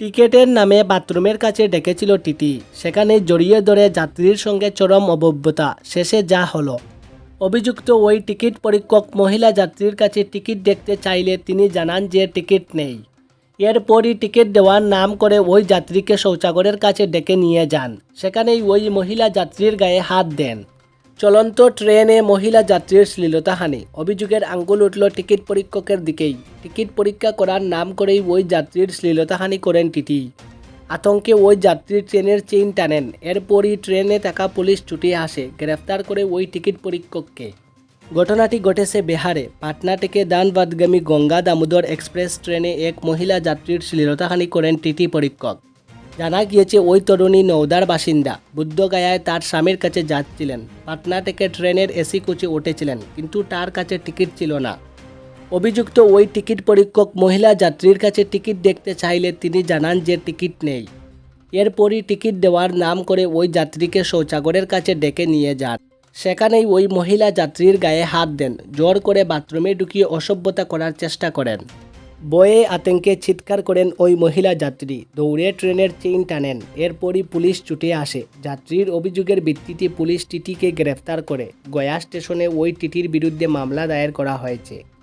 টিকেটের নামে বাথরুমের কাছে ডেকেছিল টিটি। সেখানে জড়িয়ে ধরে যাত্রীর সঙ্গে চরম অভব্যতা শেষে যা হলো। অভিযুক্ত ওই টিকিট পরীক্ষক মহিলা যাত্রীর কাছে টিকিট দেখতে চাইলে তিনি জানান যে টিকিট নেই। এরপরই টিকিট দেওয়ার নাম করে ওই যাত্রীকে শৌচাগারের কাছে ডেকে নিয়ে যান। সেখানেই ওই মহিলা যাত্রীর গায়ে হাত দেন। চলন্ত ট্রেনে মহিলা যাত্রীর শ্লীলতাহানি। অভিযোগের আঙ্গুল উঠল টিকিট পরীক্ষকের দিকেই। টিকিট পরীক্ষা করার নাম করেই ওই যাত্রীর শ্লীলতাহানি করেন টিটি। আতঙ্কে ওই যাত্রী ট্রেনের চেইন টানেন। এরপরই ট্রেনে থাকা পুলিশ ছুটে আসে, গ্রেফতার করে ওই টিকিট পরীক্ষককে। ঘটনাটি ঘটেছে বিহারে। পাটনা থেকে দানবাদগামী গঙ্গা দামোদর এক্সপ্রেস ট্রেনে এক মহিলা যাত্রীর শ্লীলতাহানি করেন টিটি পরীক্ষক। জানা গিয়েছে, ওই তরুণী নওদার বাসিন্দা। বুদ্ধগয়ায় তার স্বামীর কাছে যাচ্ছিলেন। পাটনা থেকে ট্রেনের এসি কোচে উঠেছিলেন, কিন্তু তার কাছে টিকিট ছিল না। অভিযুক্ত ওই টিকিট পরীক্ষক মহিলা যাত্রীর কাছে টিকিট দেখতে চাইলে তিনি জানান যে টিকিট নেই। এরপরই টিকিট দেওয়ার নাম করে ওই যাত্রীকে শৌচাগরের কাছে ডেকে নিয়ে যান। সেখানেই ওই মহিলা যাত্রীর গায়ে হাত দেন, জোর করে বাথরুমে ঢুকিয়ে অসভ্যতা করার চেষ্টা করেন। বয়ে আতঙ্কে চিৎকার করেন ওই মহিলা যাত্রী। দৌড়ে ট্রেনের চেইন টানেন। এরপরই পুলিশ ছুটে আসে। যাত্রীর অভিযোগের ভিত্তিতে পুলিশ টিটিকে গ্রেফতার করে। গয়া স্টেশনে ওই টিটির বিরুদ্ধে মামলা দায়ের করা হয়েছে।